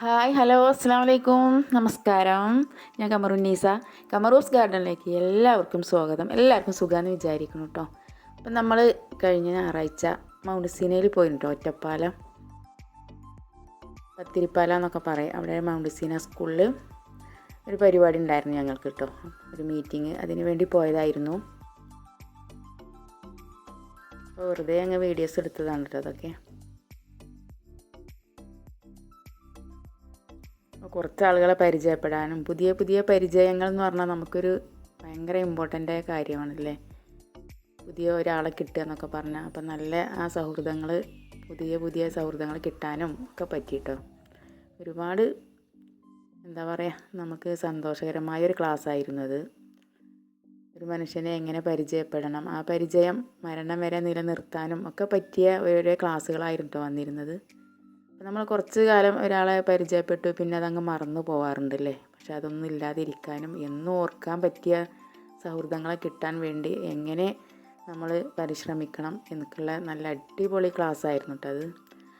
Hi hello അസ്സാം വലൈക്കും നമസ്കാരം. ഞാൻ കമറുന്നീസ കമറൂസ് ഗാർഡനിലേക്ക് എല്ലാവർക്കും സ്വാഗതം. എല്ലാവർക്കും സുഖമെന്ന് വിചാരിക്കുന്നു കേട്ടോ അപ്പം നമ്മൾ കഴിഞ്ഞ ഞായറാഴ്ച മൗണ്ട് സീനയിൽ പോയിരുന്നു കേട്ടോ ഒറ്റപ്പാലം. പത്തിരിപ്പാലം എന്നൊക്കെ പറയും. അവിടെ മൗണ്ട് സീന സ്കൂളിൽ ഒരു പരിപാടി ഉണ്ടായിരുന്നു ഞങ്ങൾക്ക് കേട്ടോ ഒരു മീറ്റിംഗ്. അതിന് വേണ്ടി പോയതായിരുന്നു. വെറുതെ അങ്ങ് വീഡിയോസ് എടുത്തതാണ് കേട്ടോ അതൊക്കെ. കുറച്ച് ആളുകളെ പരിചയപ്പെടാനും പുതിയ പുതിയ പരിചയങ്ങൾ എന്ന് പറഞ്ഞാൽ നമുക്കൊരു ഭയങ്കര ഇമ്പോർട്ടന്റ് ആയ കാര്യമാണല്ലേ? പുതിയ ഒരാളെ കിട്ടുക എന്നൊക്കെ പറഞ്ഞാൽ അപ്പം നല്ല ആ സൗഹൃദങ്ങൾ പുതിയ പുതിയ സൗഹൃദങ്ങൾ കിട്ടാനും ഒക്കെ പറ്റിയിട്ടോ? ഒരുപാട് എന്താ പറയുക നമുക്ക് സന്തോഷകരമായ ഒരു ക്ലാസ് ആയിരുന്നു അത് ഒരു മനുഷ്യനെ എങ്ങനെ പരിചയപ്പെടണം ആ പരിചയം മരണം വരെ നിലനിർത്താനും ഒക്കെ പറ്റിയ ഓരോ ക്ലാസ്സുകളായിരുന്നു വന്നിരുന്നത്. നമ്മൾ കുറച്ച് കാലം ഒരാളെ പരിചയപ്പെട്ടു പിന്നെ അതങ്ങ് മറന്നു പോവാറുണ്ടല്ലേ? പക്ഷെ അതൊന്നും ഇല്ലാതിരിക്കാനും എന്നും ഓർക്കാൻ പറ്റിയ സൗഹൃദങ്ങളെ കിട്ടാൻ വേണ്ടി എങ്ങനെ നമ്മൾ പരിശ്രമിക്കണം എന്നൊക്കെയുള്ള നല്ല അടിപൊളി ക്ലാസ് ആയിരുന്നു കേട്ടോ അത്.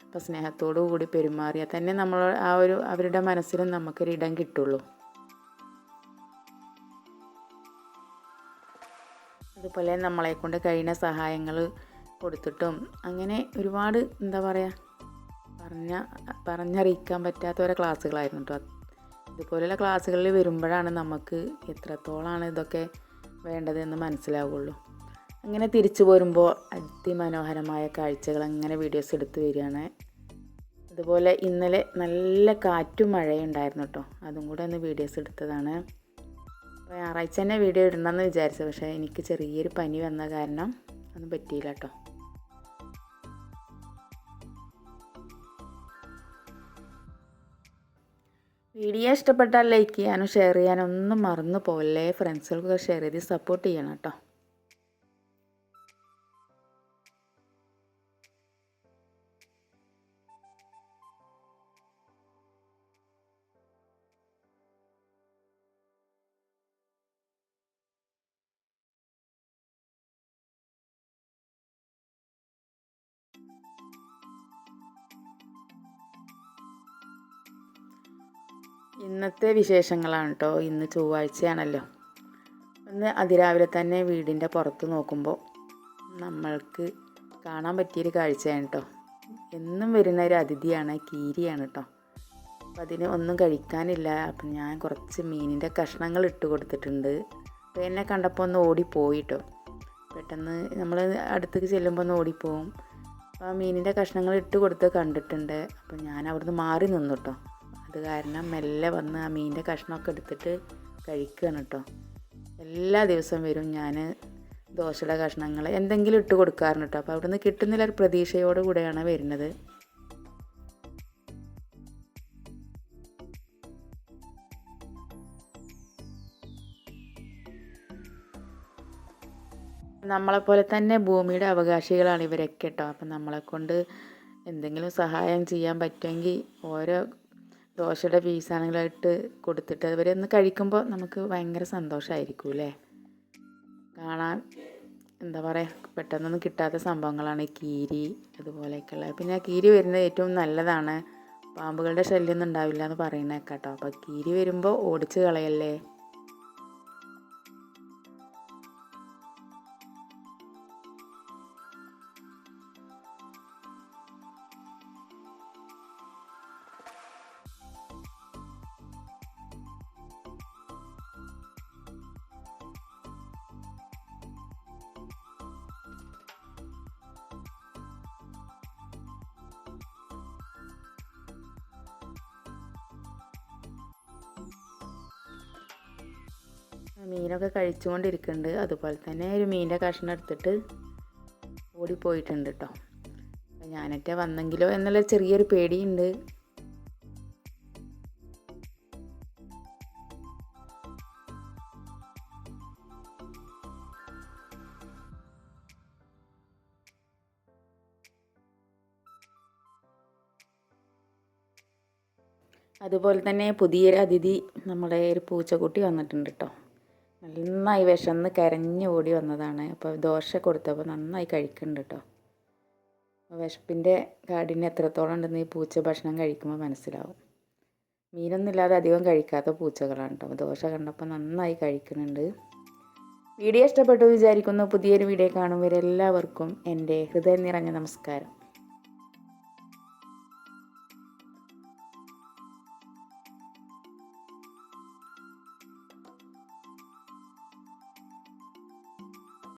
അപ്പോൾ സ്നേഹത്തോടു കൂടി പെരുമാറിയാൽ തന്നെ നമ്മൾ ആ ഒരു അവരുടെ മനസ്സിലും നമുക്കൊരു ഇടം കിട്ടുള്ളൂ. അതുപോലെ നമ്മളെ കൊണ്ട് കഴിയുന്ന സഹായങ്ങൾ കൊടുത്തിട്ടും അങ്ങനെ ഒരുപാട് എന്താ പറയുക പറഞ്ഞ പറഞ്ഞറിയിക്കാൻ പറ്റാത്ത ഓരോ ക്ലാസ്സുകളായിരുന്നു കേട്ടോ ഇതുപോലെയുള്ള ക്ലാസ്സുകളിൽ വരുമ്പോഴാണ് നമുക്ക് എത്രത്തോളമാണ് ഇതൊക്കെ വേണ്ടതെന്ന് മനസ്സിലാവുള്ളൂ. അങ്ങനെ തിരിച്ചു പോരുമ്പോൾ അതിമനോഹരമായ കാഴ്ചകൾ അങ്ങനെ വീഡിയോസ് എടുത്ത് വരികയാണ്. അതുപോലെ ഇന്നലെ നല്ല കാറ്റും മഴയും ഉണ്ടായിരുന്നു കേട്ടോ അതും കൂടെ ഒന്ന് വീഡിയോസ് എടുത്തതാണ്. ഞായറാഴ്ച തന്നെ വീഡിയോ ഇടണമെന്ന് വിചാരിച്ചു. പക്ഷേ എനിക്ക് ചെറിയൊരു പനി വന്ന കാരണം ഒന്നും പറ്റിയില്ല കേട്ടോ വീഡിയോ ഇഷ്ടപ്പെട്ടാൽ ലൈക്ക് ചെയ്യാനും ഷെയർ ചെയ്യാനും ഒന്നും മറന്നു പോകല്ലേ ഫ്രണ്ട്സുകൾക്ക് ഷെയർ ചെയ്ത് സപ്പോർട്ട് ചെയ്യണം കേട്ടോ. ഇന്നത്തെ വിശേഷങ്ങളാണ് കേട്ടോ ഇന്ന് ചൊവ്വാഴ്ചയാണല്ലോ. ഇന്ന് അതിരാവിലെ തന്നെ വീടിന്റെ പുറത്ത് നോക്കുമ്പോൾ നമ്മൾക്ക് കാണാൻ പറ്റിയൊരു കാഴ്ചയാണ് കേട്ടോ എന്നും വരുന്ന ഒരു അതിഥിയാണ് കീരിയാണ് കേട്ടോ അപ്പം അതിന് ഒന്നും കഴിക്കാനില്ല. അപ്പം ഞാൻ കുറച്ച് മീനിന്റെ കഷ്ണങ്ങൾ ഇട്ട് കൊടുത്തിട്ടുണ്ട്. അപ്പോൾ എന്നെ കണ്ടപ്പോൾ ഒന്ന് ഓടിപ്പോയി കേട്ടോ പെട്ടെന്ന് നമ്മൾ അടുത്തേക്ക് ചെല്ലുമ്പോൾ ഒന്ന് ഓടിപ്പോവും. അപ്പോൾ ആ മീനിന്റെ കഷ്ണങ്ങൾ ഇട്ട് കൊടുത്ത് കണ്ടിട്ടുണ്ട്. അപ്പം ഞാൻ അവിടുന്ന് മാറി നിന്നു കേട്ടോ അത് കാരണം മെല്ലെ വന്ന് ആ മീനിന്റെ കഷ്ണമൊക്കെ എടുത്തിട്ട് കഴിക്കുകയാണ് കേട്ടോ എല്ലാ ദിവസവും വരും ഞാൻ ദോശയുടെ കഷ്ണങ്ങൾ എന്തെങ്കിലും ഇട്ട് കൊടുക്കാറുണ്ട് കേട്ടോ അപ്പോൾ അവിടുന്ന് കിട്ടുന്നില്ല ഒരു പ്രതീക്ഷയോടു കൂടെയാണ് വരുന്നത്. നമ്മളെപ്പോലെ തന്നെ ഭൂമിയുടെ അവകാശികളാണ് ഇവരൊക്കെ കേട്ടോ അപ്പം നമ്മളെക്കൊണ്ട് എന്തെങ്കിലും സഹായം ചെയ്യാൻ പറ്റുമെങ്കിൽ ഓരോ ദോശയുടെ പീസാണെങ്കിലായിട്ട് കൊടുത്തിട്ട് അതുവരെ ഒന്ന് കഴിക്കുമ്പോൾ നമുക്ക് ഭയങ്കര സന്തോഷമായിരിക്കും അല്ലേ കാണാൻ എന്താ പറയുക പെട്ടെന്നൊന്നും കിട്ടാത്ത സംഭവങ്ങളാണ് കീരി അതുപോലെയൊക്കെയുള്ള പിന്നെ കീരി വരുന്നത് ഏറ്റവും നല്ലതാണ്. പാമ്പുകളുടെ ശല്യമൊന്നും ഉണ്ടാവില്ല എന്ന് പറയുന്നേക്കാട്ടോ അപ്പോൾ കീരി വരുമ്പോൾ ഓടിച്ച് കളയല്ലേ? മീനൊക്കെ കഴിച്ചുകൊണ്ടിരിക്കുന്നുണ്ട്. അതുപോലെ തന്നെ ഒരു മീനിന്റെ കഷ്ണം എടുത്തിട്ട് ഓടിപ്പോയിട്ടുണ്ട് കേട്ടോ ഞാനൊക്കെ വന്നെങ്കിലോ എന്നുള്ള ചെറിയൊരു പേടിയുണ്ട്. അതുപോലെ തന്നെ പുതിയൊരു അതിഥി നമ്മുടെ ഒരു പൂച്ചക്കുട്ടി വന്നിട്ടുണ്ട് കേട്ടോ നന്നായി വിശന്ന് കരഞ്ഞ് ഓടി വന്നതാണ്. അപ്പോൾ ദോശ കൊടുത്തപ്പോൾ നന്നായി കഴിക്കുന്നുണ്ട് കേട്ടോ വിശപ്പിന്റെ കാടിന് എത്രത്തോളം ഉണ്ടെന്ന് ഈ പൂച്ച ഭക്ഷണം കഴിക്കുമ്പോൾ മനസ്സിലാവും. മീനൊന്നും ഇല്ലാതെ അധികം കഴിക്കാത്ത പൂച്ചകളാണ് കേട്ടോ ദോശ കണ്ടപ്പോൾ നന്നായി കഴിക്കുന്നുണ്ട്. വീഡിയോ ഇഷ്ടപ്പെട്ടു വിചാരിക്കുന്നു. പുതിയൊരു വീഡിയോ കാണും വരെ എല്ലാവർക്കും എന്റെ ഹൃദയം നിറഞ്ഞ നമസ്കാരം.